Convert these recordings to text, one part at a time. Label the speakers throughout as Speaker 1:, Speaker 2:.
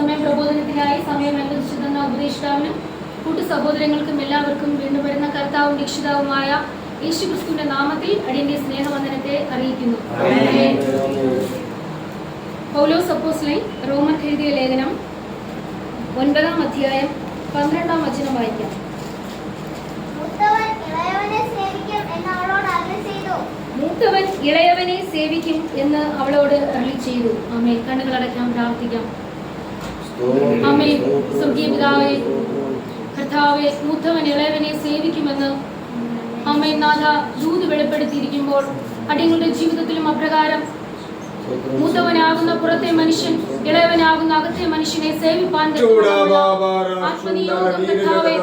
Speaker 1: സമയം പ്രബോധനത്തിനായി സമയം അനുവദിച്ചു തന്ന ഉപദേഷ്ടാവിനും കൂട്ടു സഹോദരങ്ങൾക്കും എല്ലാവർക്കും വീണ്ടും വരുന്ന കർത്താവും രക്ഷിതാവുമായ യേശു ക്രിസ്തുവിന്റെ നാമത്തിൽ അടിയന്റെ സ്നേഹവന്ദനത്തെ അറിയിക്കുന്നു. പൗലോസ് അപ്പോസ്ലൈൻ റോമൻ എഴുതിയ ലേഖനം ഒൻപതാം അധ്യായം പന്ത്രണ്ടാം വചനം വായിക്കാം.
Speaker 2: മൂത്തവൻ ഇളയവനെ സേവിക്കും എന്ന് അവളോട് അറിയിച്ചു ചെയ്തു.
Speaker 1: അരുളി അമ്മേ കണ്ണുകളടയ്ക്കാം പ്രാർത്ഥിക്കാം. അമ്മേ സ്വർഗീയ പിതാവേ കർത്താവെ മൂത്തവൻ ഇളയവനെ സേവിക്കുമെന്ന് അമ്മേ നാഥ ദൂത് വെളിപ്പെടുത്തിയിരിക്കുമ്പോൾ അടിയങ്ങളുടെ ജീവിതത്തിലും അപ്രകാരം മൂത്തവനാകുന്ന പുറത്തെ മനുഷ്യൻ ഇളയവനാകുന്ന അകത്തെ മനുഷ്യനെ സേവിപ്പാൻ ആത്മനിയോഗം കർത്താവെ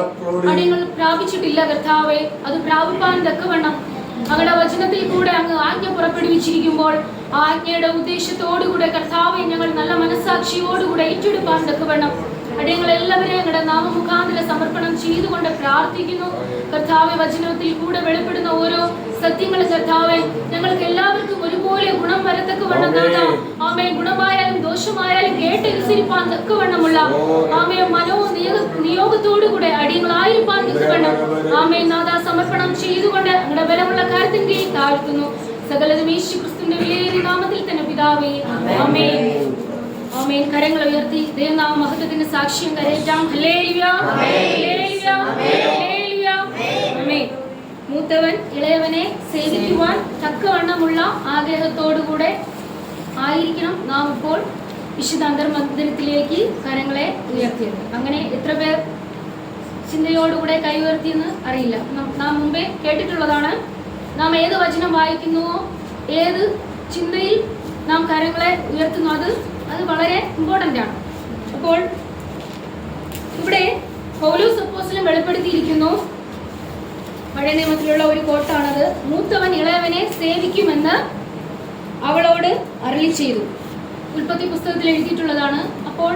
Speaker 1: അടിയങ്ങൾ പ്രാപിച്ചിട്ടില്ല കർത്താവെ അത് പ്രാപിപ്പാൻ തക്കവണ്ണം അങ്ങയുടെ വചനത്തിൽ കൂടെ അങ്ങ് ആജ്ഞ പുറപ്പെടുവിച്ചിരിക്കുമ്പോൾ ആജ്ഞയുടെ ഉദ്ദേശത്തോടുകൂടെ കർത്താവെ ഞങ്ങൾ നല്ല മനസ്സാക്ഷിയോടുകൂടെ ഏറ്റെടുപ്പാൻ തക്കവണ്ണം അടിയങ്ങൾ എല്ലാവരെയും ഞങ്ങളുടെ നാമമുഖാന്തര സമർപ്പണം ചെയ്തുകൊണ്ട് പ്രാർത്ഥിക്കുന്നു. കർത്താവെ വചനത്തിൽ കൂടെ വെളിപ്പെടുന്ന ഓരോ സത്യങ്ങൾ കർത്താവെ ഞങ്ങൾക്ക് എല്ലാവർക്കും ഒരുപോലെ ഗുണം വരത്തക്കവണ്ണം നാഥാ. ആമേ ഗുണമായാലും ദോഷമായാലും കേട്ടനുസരിപ്പാൻ തക്കവണ്ണമുള്ള ആമേ മനോ നിയോഗ നിയോഗത്തോടുകൂടെ അടിയങ്ങളായിരിക്കാൻ തക്കവണ്ണം. ആമേ നാഥ സമർപ്പണം ചെയ്തുകൊണ്ട് ഞങ്ങളുടെ ബലമുള്ള കാര്യത്തിന് കീഴിൽ താഴ്ത്തുന്നു. സകലതും യേശു ക്രിസ്തുവിന്റെ വിലയേറിയ നാമത്തിൽ തന്നെ പിതാവേ ആമേൻ. ആമേൻ. കരങ്ങൾ ഉയർത്തി ദൈവനാമ മഹത്വത്തിന് സാക്ഷ്യം ആമേൻ. മൂത്തവൻ ഇളയവനെ സേവിക്കുവാൻ തക്കവണ്ണമുള്ള ആഗ്രഹത്തോടുകൂടെ ആയിരിക്കണം നാം ഇപ്പോൾ വിശുദ്ധ അന്തർമന്ദിരത്തിലേക്ക് കരങ്ങളെ ഉയർത്തിയത്. അങ്ങനെ എത്ര പേർ ചിന്തയോടുകൂടെ കൈ ഉയർത്തിയെന്ന് അറിയില്ല. നാം മുമ്പേ കേട്ടിട്ടുള്ളതാണ്. നാം ഏത് വചനം വായിക്കുന്നുവോ ഏത് ചിന്തയിൽ നാം കാര്യങ്ങളെ ഉയർത്തുന്നു? അത് അത് വളരെ ഇമ്പോർട്ടന്റ് ആണ്. അപ്പോൾ ഇവിടെ പൗലോസ് അപ്പോസിലും വെളിപ്പെടുത്തിയിരിക്കുന്നു. പഴയ നിയമത്തിലുള്ള ഒരു കോട്ടാണത്. മൂത്തവൻ ഇളയവനെ സേവിക്കുമെന്ന് അവളോട് അരളി ചെയ്തു. ഉൽപ്പത്തി പുസ്തകത്തിൽ എഴുതിയിട്ടുള്ളതാണ്. അപ്പോൾ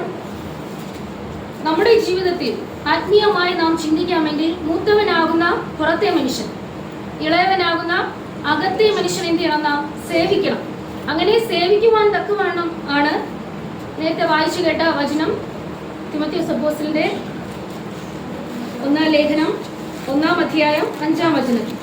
Speaker 1: നമ്മുടെ ജീവിതത്തിൽ ആത്മീയമായി നാം ചിന്തിക്കാമെങ്കിൽ മൂത്തവനാകുന്ന പുറത്തെ മനുഷ്യൻ ഇളയവനാകുന്ന അകത്തെ മനുഷ്യൻ എന്ത് ചെയ്യണം? നാം സേവിക്കണം. അങ്ങനെ സേവിക്കുവാൻ തക്കവണ്ണം ആണ് നേരത്തെ വായിച്ചു കേട്ട വചനം തിമത്തി സബോസിന്റെ ഒന്നാം ലേഖനം ഒന്നാം അധ്യായം അഞ്ചാം വചനം.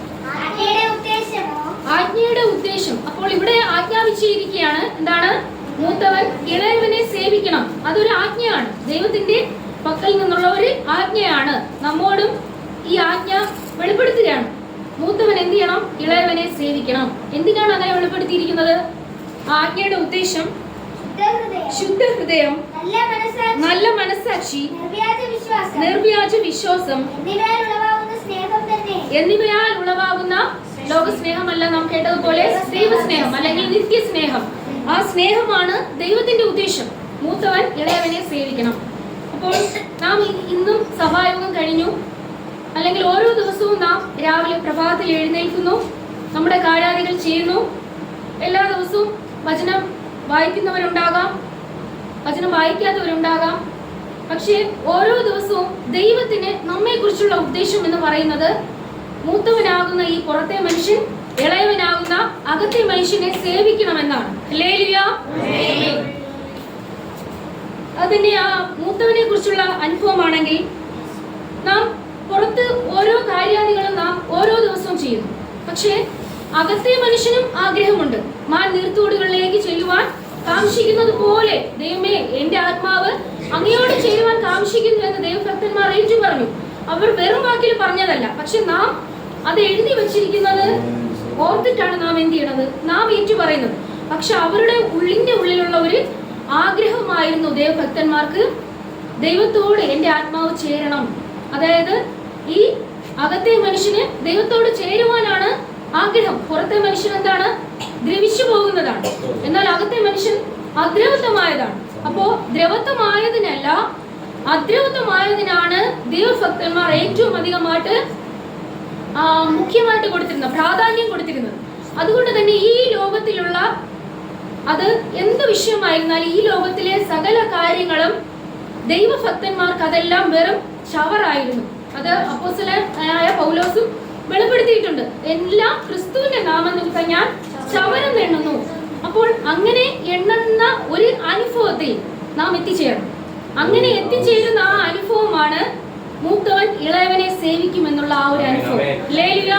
Speaker 2: ആജ്ഞയുടെ
Speaker 1: ഉദ്ദേശം. അപ്പോൾ ഇവിടെ ആജ്ഞാപിച്ചിരിക്കുകയാണ് എന്താണ്? മൂത്തവൻ ഇളയവനെ സേവിക്കണം. അതൊരു ആജ്ഞയാണ്. ദൈവത്തിന്റെ പക്കൽ നിന്നുള്ള ഒരു ആജ്ഞയാണ്. നമ്മോടും ഈ ആജ്ഞ വെളിപ്പെടുത്തുകയാണ്. മൂത്തവൻ എന്ത് ചെയ്യണം? ഇളയവനെ സേവിക്കണം. എന്തിനാണ് അങ്ങനെ വെളിപ്പെടുത്തിയിരിക്കുന്നത്? ആജ്ഞയുടെ ഉദ്ദേശം ശുദ്ധ ഹൃദയം
Speaker 2: നല്ല മനസ്സാക്ഷി. നിർവ്യാജ വിശ്വാസം. എന്നിവയാൽ ഉളവാകുന്ന സ്നേഹം തന്നെ.
Speaker 1: എന്നിവയാൽ ഉളവാകുന്ന ലോകസ്നേഹമല്ല നാം കേട്ടതുപോലെ ദൈവസ്നേഹം. അല്ലെങ്കിൽ നിത്യസ്നേഹം. ആ സ്നേഹമാണ് ദൈവത്തിന്റെ ഉദ്ദേശം. മൂത്തവൻ ഇളയവനെ സേവിക്കണം. അപ്പോൾ നാം ഇന്നും സഹായവും കഴിഞ്ഞു. അല്ലെങ്കിൽ ഓരോ ദിവസവും നാം രാവിലെ പ്രഭാതത്തിൽ എഴുന്നേൽക്കുന്നു നമ്മുടെ കാര്യാദികൾ ചെയ്യുന്നു. എല്ലാ ദിവസവും വചനം വായിക്കുന്നവരുണ്ടാകാം വചനം വായിക്കാത്തവരുണ്ടാകാം. പക്ഷേ ഓരോ ദിവസവും ദൈവത്തിന് നമ്മെക്കുറിച്ചുള്ള ഉദ്ദേശം എന്ന് പറയുന്നത് മൂത്തവനാകുന്ന ഈ പുറത്തെ മനുഷ്യൻ ഇളയവനാകുന്ന അകത്തെ മനുഷ്യനെ സേവിക്കണമെന്നാണ്. അതിന്റെ ആ മൂത്തവനെ കുറിച്ചുള്ള അനുഭവമാണെങ്കിൽ നാം പുറത്ത് ഓരോ കാര്യാദികളും നാം ഓരോ ദിവസവും ചെയ്യുന്നു. പക്ഷേ അകത്തെ മനുഷ്യനും ആഗ്രഹമുണ്ട്. മാൻ നീർത്തോടുകളിലേക്ക് ചെല്ലുവാൻ കാംക്ഷിക്കുന്നത് പോലെ ദൈവമേ എന്റെ ആത്മാവ് അങ്ങയോട് ചെയ്യുവാൻ കാംക്ഷിക്കുന്നു എന്ന് ദൈവഭക്തന്മാർ ഏറ്റു പറഞ്ഞു. അവർ വെറും വാക്കിൽ പറഞ്ഞതല്ല. പക്ഷെ നാം അത് എഴുതി വെച്ചിരിക്കുന്നത് ഓർത്തിട്ടാണ് നാം എന്ത് ചെയ്യണത്? നാം ഏറ്റു പറയുന്നത്. പക്ഷെ അവരുടെ ഉള്ളിന്റെ ഉള്ളിലുള്ള ഒരു ആഗ്രഹമായിരുന്നു ദൈവഭക്തന്മാർക്ക് ദൈവത്തോട് എന്റെ ആത്മാവ് ചേരണം. അതായത് ഈ അകത്തെ മനുഷ്യന് ദൈവത്തോട് ചേരുവാനാണ് ആഗ്രഹം. പുറത്തെ മനുഷ്യൻ എന്താണ്? ദ്രവിച്ചു പോകുന്നതാണ്. എന്നാൽ അകത്തെ മനുഷ്യൻ അദ്രവത്വമായതാണ് അപ്പോ ദ്രവത്വമായതിനല്ല അദ്രവത്വമായതിനാണ് ദൈവഭക്തന്മാർ ഏറ്റവും അധികമായിട്ട് മുഖ്യമായിട്ട് കൊടുത്തിരുന്നത് പ്രാധാന്യം കൊടുത്തിരുന്നത്. അതുകൊണ്ട് തന്നെ ഈ ലോകത്തിലുള്ള അത് എന്ത് വിഷയമായിരുന്നാലും ഈ ലോകത്തിലെ സകല കാര്യങ്ങളും ദൈവഭക്തന്മാർക്ക് അതെല്ലാം വെറും ചവറായിരുന്നു. അത് അപ്പോസ്തലനായ പൗലോസും വെളിപ്പെടുത്തിയിട്ടുണ്ട്. എല്ലാം ക്രിസ്തുവിന്റെ നാമം നിമിത്തം ഞാൻ ചവരം എണ്ണുന്നു. അപ്പോൾ അങ്ങനെ എണ്ണുന്ന ഒരു അനുഭവത്തിൽ നാം എത്തിച്ചേരണം. അങ്ങനെ എത്തിച്ചേരുന്ന ആ അനുഭവമാണ് മൂത്തവൻ ഇളയവനെ സേവിക്കുമെന്നുള്ള ആ ഒരു അനുഭവം. ലേലിയ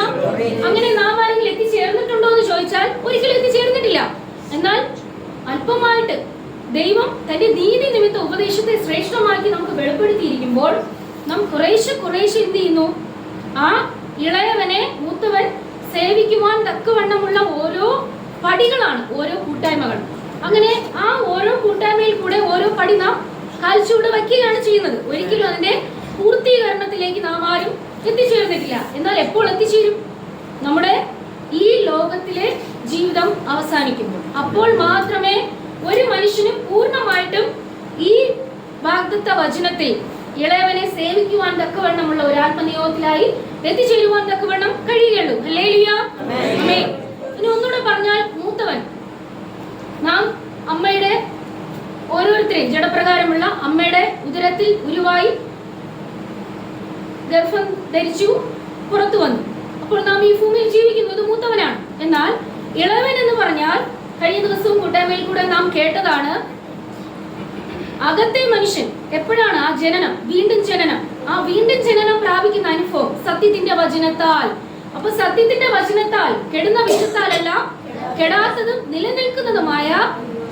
Speaker 1: അങ്ങനെ നാം ആരെങ്കിലും എത്തിച്ചേർന്നിട്ടുണ്ടോ എന്ന് ചോദിച്ചാൽ ഒരിക്കലും എത്തിച്ചേർന്നിട്ടില്ല. എന്നാൽ അല്പമായിട്ട് ദൈവം തന്റെ നീതി നിമിത്ത ഉപദേശത്തെ ശ്രേഷ്ഠമാക്കി നമുക്ക് വെളിപ്പെടുത്തിയിരിക്കുമ്പോൾ നാം കുറേശ്ശെ കുറേശ്ശെ എന്ത് ചെയ്യുന്നു? ആ ഇളയവനെ മൂത്തവൻ സേവിക്കുവാൻ തക്കവണ്ണമുള്ള ഓരോ പടികളാണ് ഓരോ കൂട്ടായ്മകൾ. അങ്ങനെ ആ ഓരോ കൂട്ടായ്മയിൽ കൂടെ ഓരോ പടി നാം കാൽച്ചുവട് വയ്ക്കുകയാണ് ചെയ്യുന്നത്. ഒരിക്കലും അതിന്റെ പൂർത്തീകരണത്തിലേക്ക് നാം ആരും എത്തിച്ചേർന്നിട്ടില്ല. എന്നാൽ എപ്പോൾ എത്തിച്ചേരും? നമ്മുടെ ഈ ലോകത്തിലെ ജീവിതം അവസാനിക്കുമ്പോൾ അപ്പോൾ മാത്രമേ ഒരു മനുഷ്യനും പൂർണമായിട്ടും ഈ വാഗ്ദത്ത വചനത്തിൽ ഇളയവനെ സേവിക്കുവാൻ തക്കവണ്ണമുള്ള ഒരു ആത്മനിയോഗത്തിലായി എത്തിച്ചേരുവാൻ തക്കവണ്ണം കഴിയുകയുള്ളൂ. ഇനി ഒന്നുകൂടെ പറഞ്ഞാൽ മൂത്തവൻ. നാം അമ്മയുടെ ഓരോരുത്തരെയും ജഡപ്രകാരമുള്ള അമ്മയുടെ ഉദരത്തിൽ ഉരുവായി ഗർഭം ധരിച്ചു പുറത്തു വന്നു. അപ്പോൾ നാം ഈ ഭൂമിയിൽ ജീവിക്കുന്നത് മൂത്തവനാണ്. എന്നാൽ ഇളവൻ എന്ന് പറഞ്ഞാൽ കഴിഞ്ഞ ദിവസവും കൂട്ടായ്മയിൽ കൂടെ നാം കേട്ടതാണ് അകത്തെ മനുഷ്യൻ എപ്പോഴാണ് ആ ജനനം? വീണ്ടും ജനനം. ആ വീണ്ടും ജനനം പ്രാപിക്കുന്ന അനുഭവം സത്യത്തിന്റെ വചനത്താൽ. അപ്പൊ സത്യത്തിന്റെ വചനത്താൽ കെടുന്ന വിഷത്താലല്ല കെടാത്തതും നിലനിൽക്കുന്നതുമായ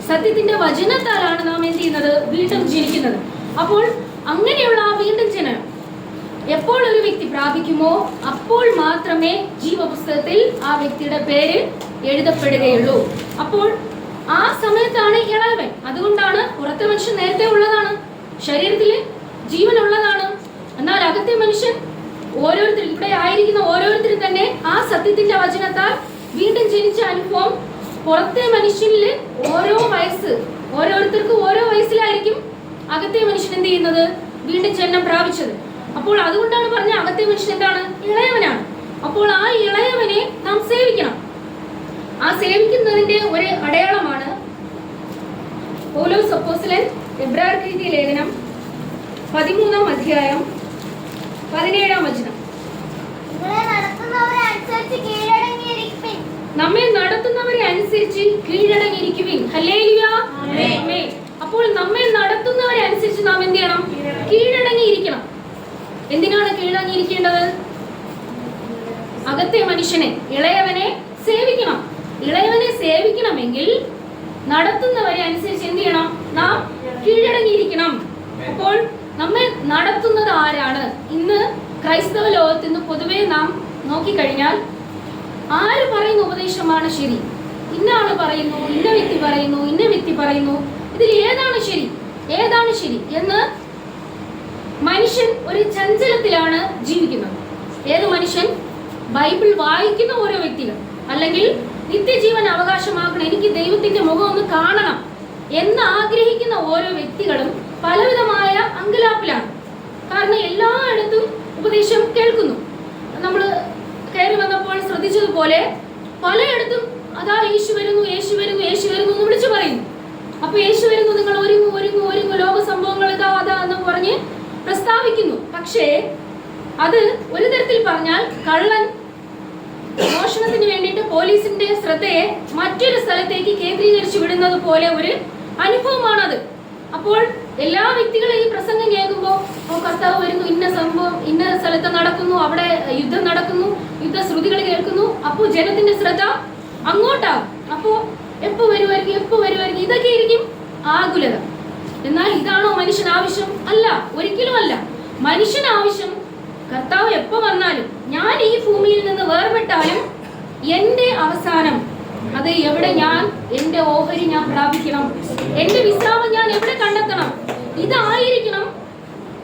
Speaker 1: സത്യത്തിന്റെ വചനത്താലാണ് നാം എന്ത് ചെയ്യുന്നത്? വീണ്ടും ജനിക്കുന്നത് അപ്പോൾ അങ്ങനെയുള്ള ആ വീണ്ടും ജനനം എപ്പോൾ ഒരു വ്യക്തി പ്രാപിക്കുമോ? അപ്പോൾ മാത്രമേ ജീവപുസ്തകത്തിൽ ആ വ്യക്തിയുടെ പേര് എഴുതപ്പെടുകയുള്ളൂ. അപ്പോൾ ആ സമയത്താണ് ഇളവൻ അതുകൊണ്ടാണ് പുറത്തെ മനുഷ്യൻ നേരത്തെ ഉള്ളതാണ്. ശരീരത്തിൽ ജീവനുള്ളതാണ്. എന്നാൽ അകത്തെ മനുഷ്യൻ ഓരോരുത്തർ ഇവിടെ ആയിരിക്കുന്ന ഓരോരുത്തരും തന്നെ ആ സത്യത്തിന്റെ വചനത്താൽ വീണ്ടും ജനിച്ച അനുഭവം പുറത്തെ മനുഷ്യനിൽ ഓരോ വയസ്സ് ഓരോരുത്തർക്കും ഓരോ വയസ്സിലായിരിക്കും അകത്തെ മനുഷ്യൻ എന്ത് ചെയ്യുന്നത്? വീണ്ടും ജനം പ്രാപിച്ചത്. അപ്പോൾ അതുകൊണ്ടാണ് പറഞ്ഞ അകത്തെ മനുഷ്യൻ എന്താണ്? ഇളയവനാണ്. അപ്പോൾ ആ ഇളയവനെ നാം സേവിക്കണം. ആ സേവിക്കുന്നതിന്റെ ഒരു അടയാളമാണ് പൗലോസ് അപ്പോസിലൻ എബ്രാർക്കീതി ലേഖനം പതിമൂന്നാം അധ്യായം പതിനേഴാം വചനം. നമ്മെ നടത്തുന്നവരെ അനുസരിച്ച് കീഴടങ്ങിയിരിക്കുവിൻ. അപ്പോൾ നമ്മെ നടത്തുന്നവരെ അനുസരിച്ച് നാം എന്ത് ചെയ്യണം? കീഴടങ്ങിയിരിക്കണം. എന്തിനാണ് കീഴടങ്ങിയിരിക്കേണ്ടത്? അകത്തെ മനുഷ്യനെ ഇളയവനെ സേവിക്കണം. ഇളയവനെ സേവിക്കണമെങ്കിൽ നടത്തുന്നവരെ അനുസരിച്ച് എന്ത് ചെയ്യണം? നാം കീഴടങ്ങിയിരിക്കണം. അപ്പോൾ നമ്മെ നടത്തുന്നത് ആരാണ്? ഇന്ന് ക്രൈസ്തവ ലോകത്ത് ഇന്ന് പൊതുവെ നാം നോക്കിക്കഴിഞ്ഞാൽ ആര് പറയുന്ന ഉപദേശമാണ് ശരി? ഇന്ന ആൾ പറയുന്നു ഇന്ന വ്യക്തി പറയുന്നു ഇന്ന വ്യക്തി പറയുന്നു. ഇതിൽ ഏതാണ് ശരി? ഏതാണ് ശരി? എന്ന് മനുഷ്യൻ ഒരു ചഞ്ചലത്തിലാണ് ജീവിക്കുന്നത്. ഏത് മനുഷ്യൻ? ബൈബിൾ വായിക്കുന്ന ഓരോ വ്യക്തികൾ. അല്ലെങ്കിൽ നിത്യജീവൻ അവകാശമാക്കണം. എനിക്ക് ദൈവത്തിന്റെ മുഖം ഒന്ന് കാണണം എന്ന് ആഗ്രഹിക്കുന്ന ഓരോ വ്യക്തികളും പലവിധമായ അങ്കലാപ്പിലാണ്. കാരണം എല്ലായിടത്തും ഉപദേശം കേൾക്കുന്നു. നമ്മൾ കയറി വന്നപ്പോൾ ശ്രദ്ധിച്ചതുപോലെ പലയിടത്തും അതാ യേശു വരുന്നു യേശു വരുന്നു യേശു വരുന്നു എന്ന് വിളിച്ചു പറയുന്നു. അപ്പൊ യേശു വരുന്നു നിങ്ങൾ ഒരുങ്ങു ഒരുങ്ങു ഒരുങ്ങു ലോക സംഭവങ്ങൾ ഇതാ അതാ എന്ന് പറഞ്ഞ് പ്രസ്താവിക്കുന്നു. പക്ഷേ അത് ഒരു തരത്തിൽ പറഞ്ഞാൽ കള്ളൻ മോഷണത്തിന് വേണ്ടിയിട്ട് പോലീസിന്റെ ശ്രദ്ധയെ മറ്റൊരു സ്ഥലത്തേക്ക് കേന്ദ്രീകരിച്ചു വിടുന്നത് പോലെ ഒരു അനുഭവമാണത്. അപ്പോൾ എല്ലാ വ്യക്തികളും ഈ പ്രസംഗം കേൾക്കുമ്പോൾ കർത്താവ് വരുന്നു ഇന്ന സംഭവം ഇന്ന സ്ഥലത്ത് നടക്കുന്നു അവിടെ യുദ്ധം നടക്കുന്നു യുദ്ധ ശ്രുതികൾ കേൾക്കുന്നു. അപ്പോൾ ജനത്തിന്റെ ശ്രദ്ധ അങ്ങോട്ടാകും അപ്പോ എപ്പോ വരുമായിരിക്കും എപ്പോ വരുമായിരിക്കും ഇതൊക്കെ ആയിരിക്കും ആകുലത. എന്നാൽ ഇതാണോ മനുഷ്യൻ ആവശ്യം അല്ല ഒരിക്കലും അല്ല. മനുഷ്യൻ ആവശ്യം കർത്താവ് എപ്പോ വന്നാലും ഞാൻ ഈ ഭൂമിയിൽ നിന്ന് വേർപെട്ടാലും എന്റെ അവസാനം അത് എവിടെ ഞാൻ എന്റെ ഓഹരി ഞാൻ പ്രാപിക്കണം. എന്റെ വിശ്രാമം ഞാൻ എവിടെ കണ്ടെത്തണം? ഇതായിരിക്കണം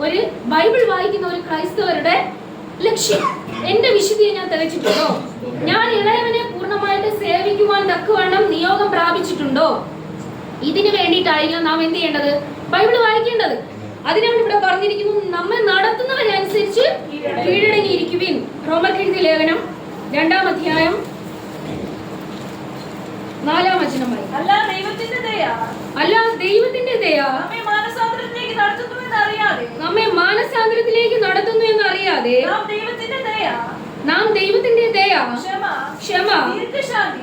Speaker 1: ഒരു ബൈബിൾ വായിക്കുന്ന ഒരു ക്രൈസ്തവരുടെ ലക്ഷ്യം. എന്റെ വിശുദ്ധിയെ ഞാൻ തികച്ചിട്ടുണ്ടോ ഞാൻ ഇളയവനെ പൂർണമായിട്ട് സേവിക്കുവാൻ തക്കവണ്ണം നിയോഗം പ്രാപിച്ചിട്ടുണ്ടോ? ഇതിനു വേണ്ടിയിട്ടായിരിക്കണം നാം എന്ത് ചെയ്യേണ്ടത്? ബൈബിൾ വായിക്കേണ്ടത്. അതിനാണ് ഇവിടെ പറഞ്ഞിരിക്കുന്നു നമ്മൾ നടത്തുന്നവരനുസരിച്ച് കീഴടങ്ങിയിരിക്കുവിൻ. റോമക്കെഴുതി എഴുതിയ ലേഖനം രണ്ടാം അധ്യായം നാലാം വചനമായി.
Speaker 3: അല്ല ദൈവത്തിന്റെ ദയ.
Speaker 1: അല്ല ദൈവത്തിന്റെ ദയ.
Speaker 3: നമ്മെ മാനസാന്തരത്തിലേക്ക് നടത്തുന്നുവെന്ന് അറിയാതെ
Speaker 1: നമ്മെ മാനസാന്തരത്തിലേക്ക് നടത്തുന്നു എന്ന് അറിയാതെ
Speaker 3: നാം ദൈവത്തിന്റെ ദയ.
Speaker 1: നാം ദൈവത്തിന്റെ ദയ
Speaker 3: ക്ഷമ.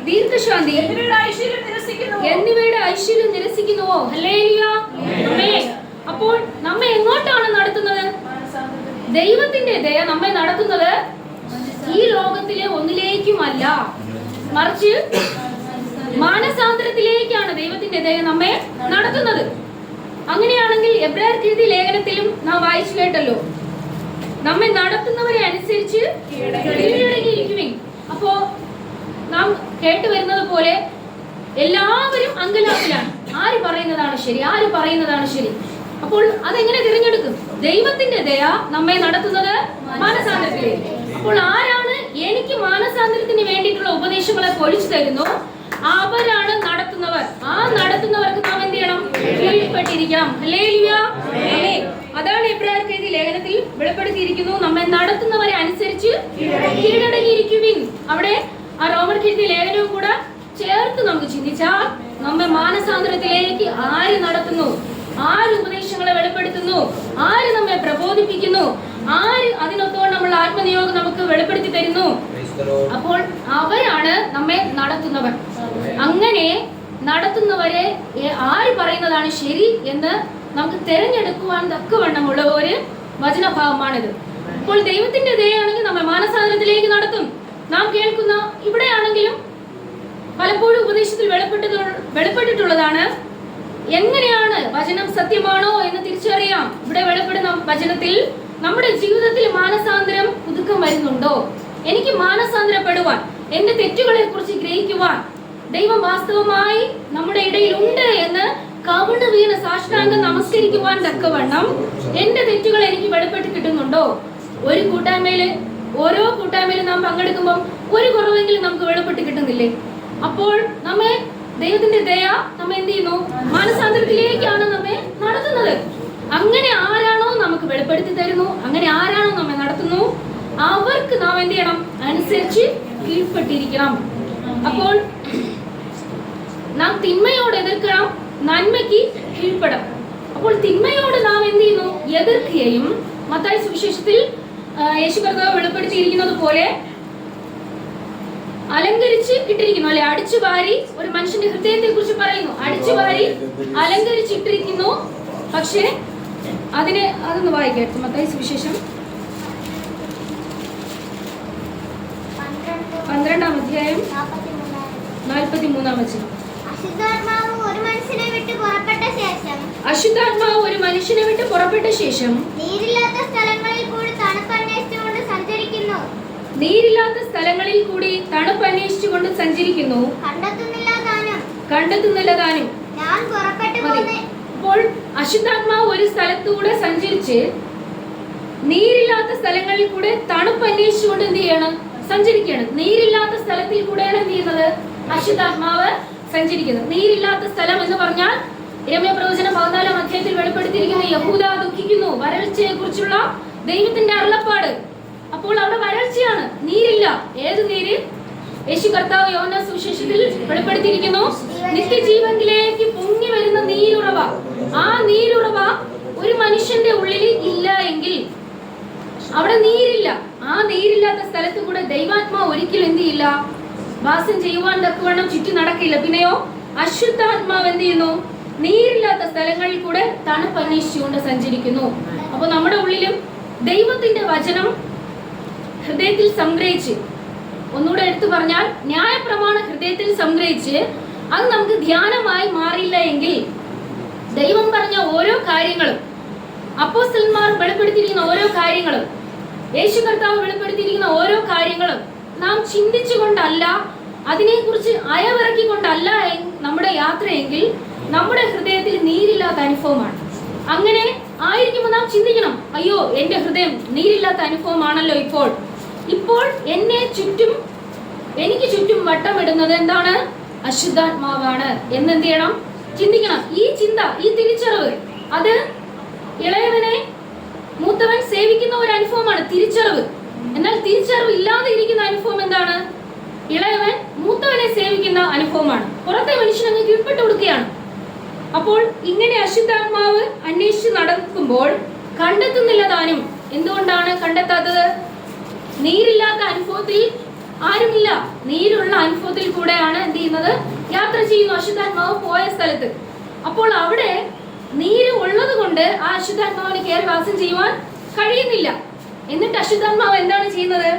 Speaker 3: ദീർഘശാന്തി. എന്നിവയുടെ ഐശ്വര്യം നിരസിക്കുന്നു
Speaker 1: എന്നിവയുടെ ഐശ്വര്യം നിരസിക്കുന്നുവോ? ഹല്ലേലൂയ എങ്ങോട്ടാണ് നടത്തുന്നത്? ദൈവത്തിന്റെ ദയ നമ്മെ നടത്തുന്നത് ഈ ലോകത്തിലെ ഒന്നിലേക്കുമല്ല. മറിച്ച് മാനസാന്തരത്തിലേക്കാണ് ദൈവത്തിന്റെ ദയ നമ്മെ നടത്തുന്നത്. അങ്ങനെയാണെങ്കിൽ എബ്രായർ കീർത്തി ലേഖനത്തിലും നാം വായിച്ചു കേട്ടല്ലോ നമ്മെ നടത്തുന്നവരെ അനുസരിച്ച് അപ്പോ നാം കേട്ടു വരുന്നത് പോലെ എല്ലാവരും അങ്കലാപ്പിലാണ്. ആര് പറയുന്നതാണ് ശരി? ആര് പറയുന്നതാണ് ശരി? അപ്പോൾ അതെങ്ങനെ തിരഞ്ഞെടുക്കും? ദൈവത്തിന്റെ ദയ നമ്മെ നടത്തുന്നത് മാനസാന്തരത്തിലേക്ക്. അപ്പോൾ ആരാണ് എനിക്ക് മാനസാന്തരത്തിന് വേണ്ടിയിട്ടുള്ള ഉപദേശങ്ങളെ പൊഴിച്ചു തരുന്നു? അവരാണ് നടത്തുന്നവർ. ആ നടത്തുന്നവർക്ക് നാം എന്ത് ചെയ്യണം? കീഴ്പ്പെട്ടിരിക്കണം. അതാണ് എബ്രായർ എഴുതി ലേഖനത്തിൽ വെളിപ്പെടുത്തിയിരിക്കുന്നു. നമ്മെ നടത്തുന്നവരെ അനുസരിച്ച് കീഴടങ്ങിയിരിക്കുവിൻ. അവിടെ ആ റോമർ എഴുതിയ ലേഖനവും കൂടെ ചേർത്ത് നമുക്ക് ചിന്തിച്ചാൽ നമ്മെ മാനസാന്തരത്തിലേക്ക് ആര് നടത്തുന്നു? ആര് ഉപദേശങ്ങളെ വെളിപ്പെടുത്തുന്നു? ആര് നമ്മെ പ്രബോധിപ്പിക്കുന്നു? ആര് അതിനൊത്തോളം നമ്മൾ ആത്മനിയോഗം നമുക്ക് വെളിപ്പെടുത്തി തരുന്നു? അപ്പോൾ അവരാണ് നമ്മെ നടത്തുന്നവർ. അങ്ങനെ നടത്തുന്നവരെ ആര് പറയുന്നതാണ് ശരി എന്ന് നമുക്ക് തിരഞ്ഞെടുക്കുവാൻ തക്കവണ്ണമുള്ള ഒരു വചനഭാവമാണിത്. അപ്പോൾ ദൈവത്തിന്റെ ദയാണെങ്കിൽ നമ്മെ മാനസാന്തരത്തിലേക്ക് നടത്തും. നാം കേൾക്കുന്ന ഇവിടെയാണെങ്കിലും പലപ്പോഴും ഉപദേശത്തിൽ വെളിപ്പെട്ടിട്ടുള്ളതാണ് എങ്ങനെയാണ് വചനം സത്യമാണോ എന്ന് തിരിച്ചറിയാം. ഇവിടെ വെളിപ്പെടുന്ന വചനത്തിൽ നമ്മുടെ ജീവിതത്തിൽ മാനസാന്തരം പുതുക്കം വരുന്നുണ്ടോ? എനിക്ക് മാനസാന്തരപ്പെടുവാൻ എന്റെ തെറ്റുകളെ കുറിച്ച് ഗ്രഹിക്കുവാൻ ദൈവം വാസ്തവമായി നമ്മുടെ ഇടയിൽ ഉണ്ട് എന്ന് കവിണ് വീണ സാഷ്ടാംഗം നമസ്കരിക്കുവാൻ തക്കവണ്ണം എന്റെ തെറ്റുകൾ എനിക്ക് വെളിപ്പെട്ട് കിട്ടുന്നുണ്ടോ? ഒരു കൂട്ടായ്മയിൽ ഓരോ കൂട്ടായ്മയിലും നാം പങ്കെടുക്കുമ്പോൾ ഒരു കുറവെങ്കിലും നമുക്ക് വെളിപ്പെട്ട് കിട്ടുന്നില്ലേ? അപ്പോൾ നമ്മെ ദൈവത്തിന്റെ ദയ നമ്മെ എന്ത് ചെയ്യുന്നു? മാനസാന്തരത്തിലേക്കാണ് നമ്മെ നടത്തുന്നത്. അങ്ങനെ ആരാണോ നമുക്ക് വെളിപ്പെടുത്തി തരുന്നു. അങ്ങനെ ആരാണോ നമ്മെ നടത്തുന്നു? അവർക്ക് നാം എന്ത് ചെയ്യണം? അനുസരിച്ച് കീഴ്പ്പെട്ടിരിക്കണം. അപ്പോൾ നാം തിന്മയോട് എതിർക്കണം. നന്മയ്ക്ക് കീഴ്പ്പെടണം. അപ്പോൾ തിന്മയോട് നാം എന്ത് ചെയ്യുന്നു? എതിർക്കുകയും മത്തായ സുവിശേഷത്തിൽ യേശു കർത്താവ് വെളിപ്പെടുത്തിയിരിക്കുന്നത് പോലെ അലങ്കരിച്ച് ഇട്ടിരിക്കുന്നു. അല്ലെ? അടിച്ചു വാരി ഒരു മനുഷ്യന്റെ ഹൃദയത്തെ കുറിച്ച് പറയുന്നു. അടിച്ചു വാരി അലങ്കരിച്ചിട്ടിരിക്കുന്നു പക്ഷേ അതിനെ അതൊന്ന് വായിക്കട്ടെ മത്തായി സുവിശേഷം.
Speaker 2: പന്ത്രണ്ട്
Speaker 1: അധ്യായം. നാൽപ്പത്തി മൂന്നാം വചനം.
Speaker 2: അശുദ്ധാത്മാവ് ഒരു മനുഷ്യനെ വിട്ട് പുറപ്പെട്ട ശേഷം
Speaker 1: അശുദ്ധാത്മാവ് ഒരു മനുഷ്യനെ വിട്ട് പുറപ്പെട്ട ശേഷം
Speaker 2: നീരില്ലാത്ത സ്ഥലങ്ങളിൽ
Speaker 1: നീരില്ലാത്ത സ്ഥലങ്ങളിൽ കൂടി തണുപ്പ് അന്വേഷിച്ചുകൊണ്ട് സഞ്ചരിക്കുന്നു.
Speaker 2: കണ്ടെത്തുന്നില്ല താനും.
Speaker 1: അപ്പോൾ അശുദ്ധാത്മാവ് ഒരു സ്ഥലത്തൂടെ സഞ്ചരിച്ച് നീരില്ലാത്ത സ്ഥലങ്ങളിൽ കൂടെ തണുപ്പ് അന്വേഷിച്ചുകൊണ്ട് എന്ത് ചെയ്യണം? സഞ്ചരിക്കുകയാണ്. നീരില്ലാത്ത സ്ഥലത്തിൽ കൂടെയാണ് എന്ത് ചെയ്യുന്നത്? അശുദ്ധാത്മാവ് സഞ്ചരിക്കുന്നത്. നീരില്ലാത്ത സ്ഥലം എന്ന് പറഞ്ഞാൽ രമ്യ പ്രവചനം പതിനാലാം അധ്യായത്തിൽ വെളിപ്പെടുത്തിയിരിക്കുന്ന യഹൂദ ദുഃഖിക്കുന്നു. വരൾച്ചയെ കുറിച്ചുള്ള ദൈവത്തിന്റെ അരുളപ്പാട്. അപ്പോൾ അവിടെ വരൾച്ചയാണ്. നീരില്ല. ഏത് നീര്? യേശു കർത്താവ് യോന സുശേഷത്തിൽ വെളിപ്പെടുത്തിയിരിക്കുന്നു. നിത്യജീവനിലേക്ക് പൊങ്ങി വരുന്ന നീരുറവ. ആ നീരുറവ ഒരു മനുഷ്യന്റെ ഉള്ളിൽ ഇല്ല എങ്കിൽ അവിടെ നീരില്ല. ആ നീരില്ലാത്ത സ്ഥലത്ത് കൂടെ ദൈവാത്മാ ഒരിക്കലും എന്ത് ചെയ്യില്ല? വാസം ചെയ്യുവാൻ തക്കവണ്ണം ചുറ്റി നടക്കില്ല. പിന്നെയോ അശുദ്ധാത്മാവ് എന്ത് ചെയ്യുന്നു? നീരില്ലാത്ത സ്ഥലങ്ങളിൽ കൂടെ തണുപ്പ് അന്വേഷിച്ചുകൊണ്ട് സഞ്ചരിക്കുന്നു. അപ്പൊ നമ്മുടെ ഉള്ളിലും ദൈവത്തിന്റെ വചനം ഹൃദയത്തിൽ സംഗ്രഹിച്ച്. ഒന്നുകൂടെ എടുത്തു പറഞ്ഞാൽ ന്യായപ്രമാണം ഹൃദയത്തിൽ സംഗ്രഹിച്ച് അത് നമുക്ക് ധ്യാനമായി മാറിയില്ല എങ്കിൽ ദൈവം പറഞ്ഞ ഓരോ കാര്യങ്ങളും അപ്പോസ്റ്റന്മാർ വെളിപ്പെടുത്തിയിരിക്കുന്ന ഓരോ കാര്യങ്ങളും യേശു കർത്താവ് വെളിപ്പെടുത്തിയിരിക്കുന്ന ഓരോ കാര്യങ്ങളും നാം ചിന്തിച്ചുകൊണ്ടല്ല അതിനെക്കുറിച്ച് അയവിറക്കിക്കൊണ്ടല്ല നമ്മുടെ യാത്രയെങ്കിൽ നമ്മുടെ ഹൃദയത്തിൽ നീരില്ലാത്ത അനുഭവമാണ്. അങ്ങനെ ആയിരിക്കുമ്പോൾ നാം ചിന്തിക്കണം അയ്യോ എന്റെ ഹൃദയം നീരില്ലാത്ത അനുഭവമാണല്ലോ ഇപ്പോൾ. ഇപ്പോൾ എന്നെ ചുറ്റും എനിക്ക് ചുറ്റും വട്ടമിടുന്നത് എന്താണ്? അശുദ്ധാത്മാവാണ്. എന്നെന്ത് ചെയ്യണം? ചിന്തിക്കണം. ഈ ചിന്ത ഈ തിരിച്ചറിവ് അത് ഇളയവനെ മൂത്തവൻ സേവിക്കുന്ന ഒരു അനുഭവമാണ് തിരിച്ചറിവ്. എന്നാൽ തിരിച്ചറിവ് ഇല്ലാതെ ഇരിക്കുന്ന അനുഭവം എന്താണ്? ഇളയവൻ മൂത്തവനെ സേവിക്കുന്ന അനുഭവമാണ്. പുറത്തെ മനുഷ്യൻ അങ്ങ് കീഴ്പ്പെട്ട് കൊടുക്കുകയാണ്. അപ്പോൾ ഇങ്ങനെ അശുദ്ധാത്മാവ് അന്വേഷിച്ച് നടക്കുമ്പോൾ കണ്ടെത്തുന്നില്ല താനും. എന്തുകൊണ്ടാണ് കണ്ടെത്താത്തത്? നീരില്ലാത്ത അനുഭവത്തിൽ ആരുമില്ല. നീരുള്ള അനുഭവത്തിൽ കൂടെയാണ് എന്ത് ചെയ്യുന്നത്? യാത്ര ചെയ്യുന്നു അശുദ്ധാത്മാവ് പോയ സ്ഥലത്ത്. അപ്പോൾ അവിടെ നീര് ഉള്ളത് കൊണ്ട് ആ അശുദ്ധാത്മാവിന് കയറി വാസം ചെയ്യുവാൻ കഴിയുന്നില്ല. എന്നിട്ട് അശുദ്ധാത്മാവ് എന്താണ് ചെയ്യുന്നത്?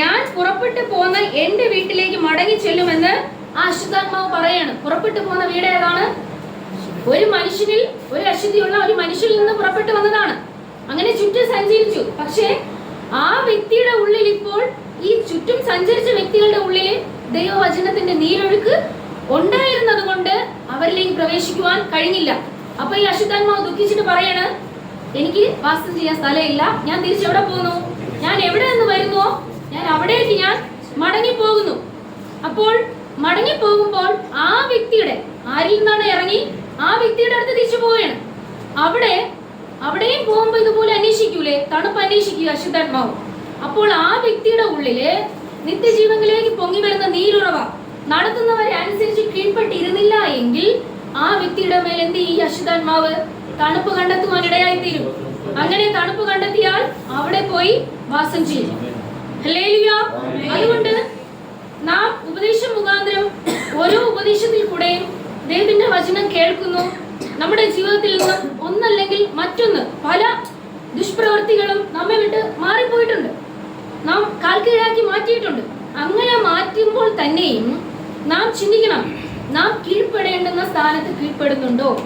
Speaker 2: ഞാൻ പുറപ്പെട്ടു
Speaker 1: പോന്ന എന്റെ വീട്ടിലേക്ക് മടങ്ങി ചെല്ലുമെന്ന് ആ അശുദ്ധാത്മാവ് പറയാണ്. പുറപ്പെട്ടു പോന്ന വീട് ഏതാണ്? ഒരു മനുഷ്യനിൽ ഒരു അശുദ്ധിയുള്ള ഒരു മനുഷ്യനിൽ നിന്ന് പുറപ്പെട്ടു വന്നതാണ്. അങ്ങനെ ചുറ്റും സഞ്ചരിച്ചു. പക്ഷേ ആ വ്യക്തിയുടെ ഉള്ളിൽ ഇപ്പോൾ ഈ ചുറ്റും സഞ്ചരിച്ച വ്യക്തികളുടെ ഉള്ളിൽ ദൈവവചനത്തിന്റെ നീരൊഴുക്ക് ഉണ്ടായിരുന്നത് കൊണ്ട് അവരിലേക്ക് പ്രവേശിക്കുവാൻ കഴിഞ്ഞില്ല. അപ്പൊ ഈ അശുദ്ധാത്മാവ് ദുഃഖിച്ചിട്ട് പറയാണ് എനിക്ക് വാസം ചെയ്യാൻ സ്ഥലമില്ല. ഞാൻ തിരിച്ചെവിടെ പോകുന്നു? ഞാൻ എവിടെ നിന്ന് വരുന്നുവോ ഞാൻ അവിടേക്ക് ഞാൻ മടങ്ങി പോകുന്നു അപ്പോൾ മടങ്ങി പോകുമ്പോൾ ആ വ്യക്തിയുടെ ആരിൽ നിന്നാണ് ഇറങ്ങി ആ വ്യക്തിയുടെ അടുത്ത് തിരിച്ചു പോവുകയാണ്. അവിടെ അവിടെയും പോകുമ്പോൾ ഇതുപോലെ അന്വേഷിക്കൂലേ? തണുപ്പ് അന്വേഷിക്കുക അശുദ്ധാത്മാവ് അപ്പോൾ ആ വ്യക്തിയുടെ ഉള്ളിൽ നിത്യജീവനിലേക്ക് പൊങ്ങി വരുന്ന നീരുറവ നടത്തുന്നവരെ അനുസരിച്ച് കീഴ്പ്പെട്ടിരുന്നില്ല എങ്കിൽ ആ വ്യക്തിയുടെ മേൽ എന്ത് ഈ അശുദ്ധാത്മാവ് തണുപ്പ് കണ്ടെത്തുവാൻ ഇടയായി തീരും അങ്ങനെ തണുപ്പ് കണ്ടെത്തിയാൽ അവിടെ പോയി വാസം ചെയ്യും. അതുകൊണ്ട് നാം ഉപദേശം മുഖാന്തരം ഓരോ ഉപദേശത്തിൽ കൂടെയും വചനം കേൾക്കുന്നു. നമ്മുടെ ജീവിതത്തിൽ നിന്ന് ഒന്നല്ലെങ്കിൽ മറ്റൊന്ന് പല ദുഷ്പ്രവൃത്തികളും നമ്മെ വിട്ട് മാറിപ്പോയിട്ടുണ്ട്. നാം കാൽക്കീഴാക്കി മാറ്റിയിട്ടുണ്ട്. അങ്ങനെ മാറ്റുമ്പോൾ തന്നെയും നാം ചിന്തിക്കണം നാം കീഴ്പ്പെടേണ്ടുന്ന സ്ഥാനത്ത് കീഴ്പ്പെടുന്നുണ്ടോ?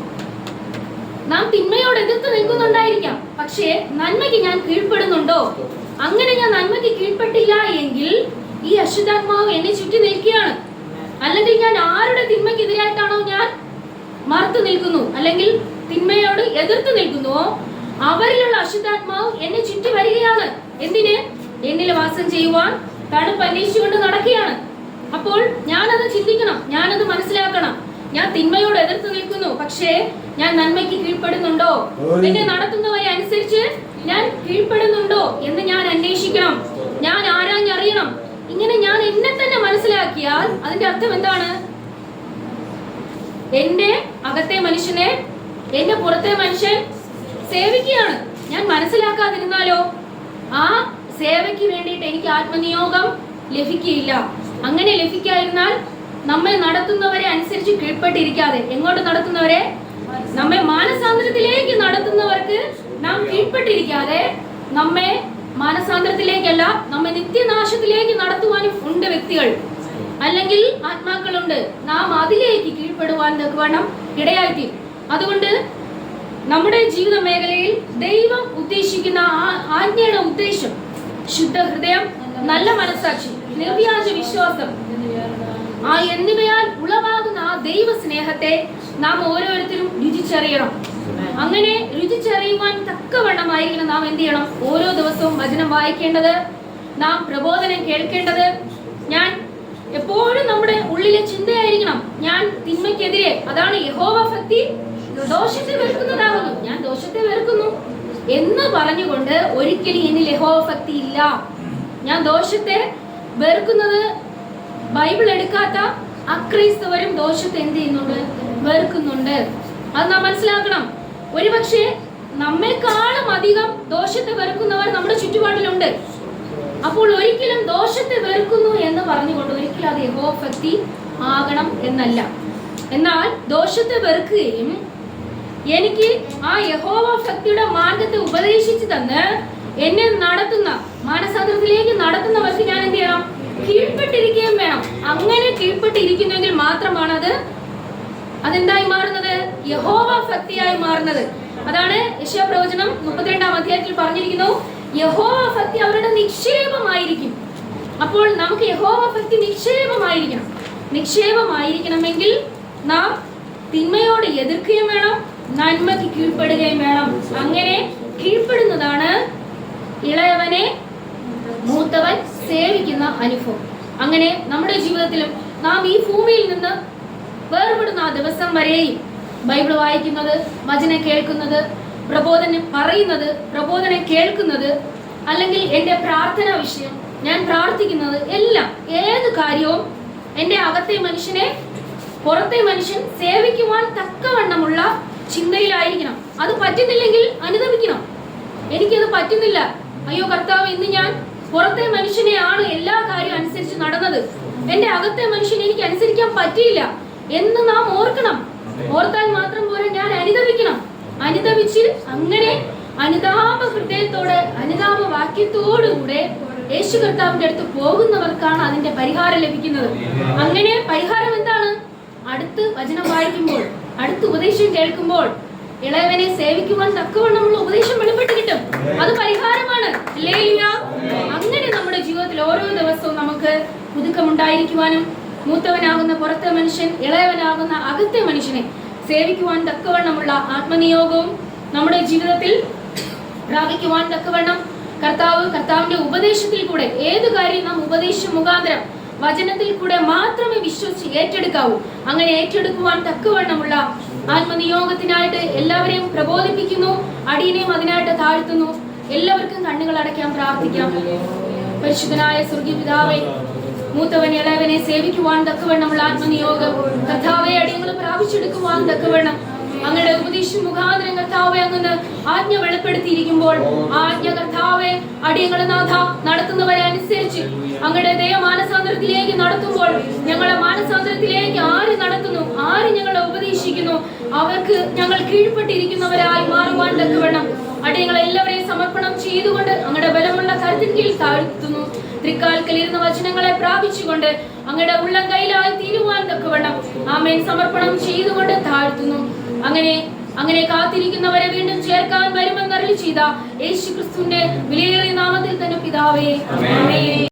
Speaker 1: നാം തിന്മയോട് എതിർത്ത് നിൽക്കുന്നുണ്ടായിരിക്കാം. പക്ഷേ നന്മയ്ക്ക് ഞാൻ കീഴ്പ്പെടുന്നുണ്ടോ? അങ്ങനെ ഞാൻ നന്മയ്ക്ക് കീഴ്പ്പെട്ടില്ല എങ്കിൽ ഈ അശുദ്ധാത്മാവ് എന്നെ ചുറ്റി നിൽക്കുകയാണ്. അല്ലെങ്കിൽ ഞാൻ ആരുടെ തിന്മയ്ക്കെതിരായിട്ടാണോ ഞാൻ മറുത്തു നിൽക്കുന്നു. അല്ലെങ്കിൽ തിന്മയോട് എതിർത്ത് നിൽക്കുന്നുവോ അവരിലുള്ള അശുദ്ധാത്മാവ് എന്നെ ചുറ്റി വരികയാണ്. എന്തിന്? എന്നിൽ വാസം ചെയ്യുവാൻ തണുപ്പ് അന്വേഷിച്ചുകൊണ്ട് നടക്കുകയാണ്. അപ്പോൾ ഞാനത് ചിന്തിക്കണം. ഞാനത് മനസ്സിലാക്കണം. ഞാൻ തിന്മയോട് എതിർത്ത് നിൽക്കുന്നു. പക്ഷേ ഞാൻ നന്മയ്ക്ക് കീഴ്പ്പെടുന്നുണ്ടോ? എന്നെ നടത്തുന്നവരെ അനുസരിച്ച് ഞാൻ കീഴ്പ്പെടുന്നുണ്ടോ എന്ന് ഞാൻ അന്വേഷിക്കണം. ഞാൻ ആരാഞ്ഞറിയണം. ഇങ്ങനെ ഞാൻ എന്നെ തന്നെ മനസ്സിലാക്കിയാൽ അതിന്റെ അർത്ഥം എന്താണ്? എന്റെ അകത്തെ മനുഷ്യനെ എന്റെ പുറത്തെ മനുഷ്യൻ സേവിക്കുകയാണ്. ഞാൻ മനസ്സിലാക്കാതിരുന്നാലോ? ആ സേവയ്ക്ക് വേണ്ടിയിട്ട് എനിക്ക് ആത്മനിയോഗം ലഭിക്കുകയില്ല. അങ്ങനെ ലഭിക്കാതിരുന്നാൽ നമ്മെ നടത്തുന്നവരെ അനുസരിച്ച് കീഴ്പ്പെട്ടിരിക്കാതെ. എങ്ങോട്ട് നടത്തുന്നവരെ? നമ്മെ മാനസാന്തരത്തിലേക്ക് നടത്തുന്നവർക്ക് നാം കീഴ്പ്പെട്ടിരിക്കാതെ നമ്മെ മാനസാന്തരത്തിലേക്കല്ല നമ്മെ നിത്യനാശത്തിലേക്ക് നടത്തുവാനും ഉണ്ട് വ്യക്തികൾ. അല്ലെങ്കിൽ ആത്മാക്കളുണ്ട്. നാം അതിലേക്ക് കീഴ്പ്പെടുവാൻ നിർവണം ഇടയായിത്തീരും. അതുകൊണ്ട് നമ്മുടെ ജീവിത മേഖലയിൽ ദൈവം ഉദ്ദേശിക്കുന്ന ആജ്ഞയുടെ ഉദ്ദേശം ശുദ്ധ ഹൃദയം നല്ല മനസാക്ഷി നിർവ്യാജ വിശ്വാസം ആ എന്നിവയാൽ ഉളവാകുന്ന ആ ദൈവ സ്നേഹത്തെ നാം ഓരോരുത്തരും രുചിച്ചറിയണം. അങ്ങനെ രുചിച്ചറിയുവാൻ തക്കവണ്ണമായിരിക്കണം നാം എന്ത് ചെയ്യണം? ഓരോ ദിവസവും വചനം വായിക്കേണ്ടത് നാം പ്രബോധനം കേൾക്കേണ്ടത്. ഞാൻ എപ്പോഴും നമ്മുടെ ഉള്ളിലെ ചിന്തയായിരിക്കണം. ഞാൻ തിന്മയ്ക്കെതിരെ. അതാണ് യഹോവ ഭക്തി. ദോഷത്തെ വെറുക്കുന്നതാകുന്നു. ഞാൻ ദോഷത്തെ വെറുക്കുന്നു. എന്ന് പറഞ്ഞുകൊണ്ട് ഒരിക്കലും എന്നിൽ യഹോവ ഭക്തി ഇല്ല. ഞാൻ ദോഷത്തെ വെറുക്കുന്നത് ബൈബിൾ എടുക്കാത്ത അക്രൈസ്തവരും ദോഷത്തെ എന്ത് ചെയ്യുന്നുണ്ട്? വെറുക്കുന്നുണ്ട്. അത് നാം മനസ്സിലാക്കണം. ഒരുപക്ഷെ നമ്മെക്കാളും അധികം ദോഷത്തെ വെറുക്കുന്നവർ നമ്മുടെ ചുറ്റുപാടിലുണ്ട്. അപ്പോൾ ഒരിക്കലും ദോഷത്തെ വെറുക്കുന്നു എന്ന് പറഞ്ഞുകൊണ്ട് ഒരിക്കലും അത് യഹോഭക്തി ആകണം എന്നല്ല. എന്നാൽ ദോഷത്തെ വെറുക്കുകയും എനിക്ക് ആ യഹോവ ഭക്തിയുടെ മാർഗത്തെ ഉപദേശിച്ചു തന്ന് എന്നെ നടത്തുന്ന മാനസാന്തരത്തിലേക്ക് നടത്തുന്നവർക്ക് ഞാൻ എന്ത് ചെയ്യണം? കീഴ്പ്പെട്ടിരിക്കുകയും വേണം. അങ്ങനെ കീഴ്പ്പെട്ടിരിക്കുന്നെങ്കിൽ മാത്രമാണ് അത് അതെന്തായി മാറുന്നത്? യഹോവ ഭക്തിയായി മാറുന്നത്. അതാണ് യശയ പ്രവചനം മുപ്പത്തിരണ്ടാം അധ്യായത്തിൽ പറഞ്ഞിരിക്കുന്നു. യഹോവ ഭക്തി അവരുടെ നിക്ഷേപമായിരിക്കും. അപ്പോൾ നമുക്ക് യഹോവ ഭക്തി നിക്ഷേപമായിരിക്കണം. നിക്ഷേപമായിരിക്കണമെങ്കിൽ നാം തിന്മയോട് എതിർക്കുകയും വേണം നന്മയ്ക്ക് കീഴ്പ്പെടുകയും വേണം. അങ്ങനെ കീഴ്പ്പെടുന്നതാണ് ഇളയവനെ മൂത്തവൻ സേവിക്കുന്ന അനുഭവം. അങ്ങനെ നമ്മുടെ ജീവിതത്തിലും നാം ഈ ഭൂമിയിൽ നിന്ന് വേർപെടുന്ന ആ ദിവസം വരെയും ബൈബിൾ വായിക്കുന്നത് വചനം കേൾക്കുന്നത് പ്രബോധനം പറയുന്നത് പ്രബോധനം കേൾക്കുന്നത് അല്ലെങ്കിൽ എന്റെ പ്രാർത്ഥന വിഷയം ഞാൻ പ്രാർത്ഥിക്കുന്നത് എല്ലാം ഏത് കാര്യവും എന്റെ അകത്തെ മനുഷ്യനെ പുറത്തെ മനുഷ്യൻ സേവിക്കുവാൻ തക്കവണ്ണമുള്ള ചിന്തയിലായിരിക്കണം. അത് പറ്റുന്നില്ലെങ്കിൽ അനുദമിക്കണം എനിക്കത് പറ്റുന്നില്ല. അയ്യോ കർത്താവ് ഇന്ന് ഞാൻ പുറത്തെ മനുഷ്യനെയാണ് എല്ലാ കാര്യവും അനുസരിച്ച് നടന്നത്. എന്റെ അകത്തെ മനുഷ്യനെ എനിക്ക് അനുസരിക്കാൻ പറ്റിയില്ല. എന്ന് നാം ഓർക്കണം. ഓർത്താൽ മാത്രം പോരാ ഞാൻ അനുദമിക്കണം അനുദവിച്ച് അങ്ങനെ അനുതാപ ഹൃദയത്തോട് അനുതാപ വാക്യത്തോടുകൂടെ യേശു കർത്താവിന്റെ അടുത്ത് പോകുന്നവർക്കാണ് അതിന്റെ പരിഹാരം ലഭിക്കുന്നത്. അങ്ങനെ പരിഹാരം എന്താണ്? അടുത്ത് വചനം വായിക്കുമ്പോൾ അടുത്ത് ഉപദേശം കേൾക്കുമ്പോൾ ഇളയവനെ സേവിക്കുവാൻ തക്കവണ്ണമുള്ള ഉപദേശം വെളിപ്പെട്ട് കിട്ടും. അത് പരിഹാരമാണ്. അങ്ങനെ നമ്മുടെ ജീവിതത്തിൽ ഓരോ ദിവസവും നമുക്ക് പുതുക്കമുണ്ടായിരിക്കുവാനും മൂത്തവനാകുന്ന പുറത്തെ മനുഷ്യൻ ഇളയവനാകുന്ന അകത്തെ മനുഷ്യനെ സേവിക്കുവാൻ തക്കവണ്ണമുള്ള ആത്മനിയോഗവും നമ്മുടെ ജീവിതത്തിൽ പ്രാപിക്കുവാൻ തക്കവണ്ണം കർത്താവ് കർത്താവിന്റെ ഉപദേശത്തിൽ കൂടെ ഏത് കാര്യം നാം ഉപദേശം മുഖാന്തരം വചനത്തിൽ കൂടെ മാത്രമേ വിശ്വസിച്ച് ഏറ്റെടുക്കാവൂ. അങ്ങനെ ഏറ്റെടുക്കുവാൻ തക്കവണ്ണമുള്ള ആത്മനിയോഗത്തിനായിട്ട് എല്ലാവരെയും പ്രബോധിപ്പിക്കുന്നു അടിയനെയും അതിനായിട്ട് താഴ്ത്തുന്നു. എല്ലാവർക്കും കണ്ണുകൾ അടയ്ക്കാൻ പ്രാർത്ഥിക്കാം. പരിശുദ്ധനായ സ്വർഗീയ പിതാവെ മൂത്തവൻ ഇളയവനെ സേവിക്കുവാൻ തക്കവണ്ണമുള്ള ആത്മനിയോഗം പ്രാപിച്ചെടുക്കുവാൻ തക്കവണ്ണം അങ്ങയുടെ ഉപദേശ മുഖാന്തരം കർത്താവെ അങ്ങ് ആജ്ഞ വെളിപ്പെടുത്തിയിരിക്കുമ്പോൾ ആജ്ഞ കർത്താവെ അടിയങ്ങളെ നാഥ നടത്തുന്നവരെ അനുസരിച്ച് അങ്ങയുടെ ദയ മാനസാന്തരത്തിലേക്ക് നടത്തുമ്പോൾ ഞങ്ങളെ മാനസാന്തരത്തിലേക്ക് ആര് നടത്തുന്നു ആര് ഞങ്ങളെ ഉപദേശിക്കുന്നു അവർക്ക് ഞങ്ങൾ കീഴ്പ്പെട്ടിരിക്കുന്നവരായി മാറുവാൻ തക്കവണ്ണം അടിയങ്ങളെ എല്ലാവരെയും സമർപ്പണം ചെയ്തുകൊണ്ട് അങ്ങയുടെ ബലമുള്ള കരുത്തിൻ കീഴിൽ താഴ്ത്തുന്നു. തൃക്കാൽക്കലിരുന്ന വചനങ്ങളെ പ്രാപിച്ചുകൊണ്ട് അങ്ങയുടെ ഉള്ളം കയ്യിലായി തീരുവാൻ തക്കവണ്ണം ആമേൻ സമർപ്പണം ചെയ്തുകൊണ്ട് താഴ്ത്തുന്നു. അങ്ങനെ അങ്ങനെ കാത്തിരിക്കുന്നവരെ വീണ്ടും ചേർക്കാൻ വരുമെന്ന് അരുളി ചെയ്ത യേശു ക്രിസ്തുവിന്റെ വിലയേറിയ നാമത്തിൽ തന്നെ പിതാവേ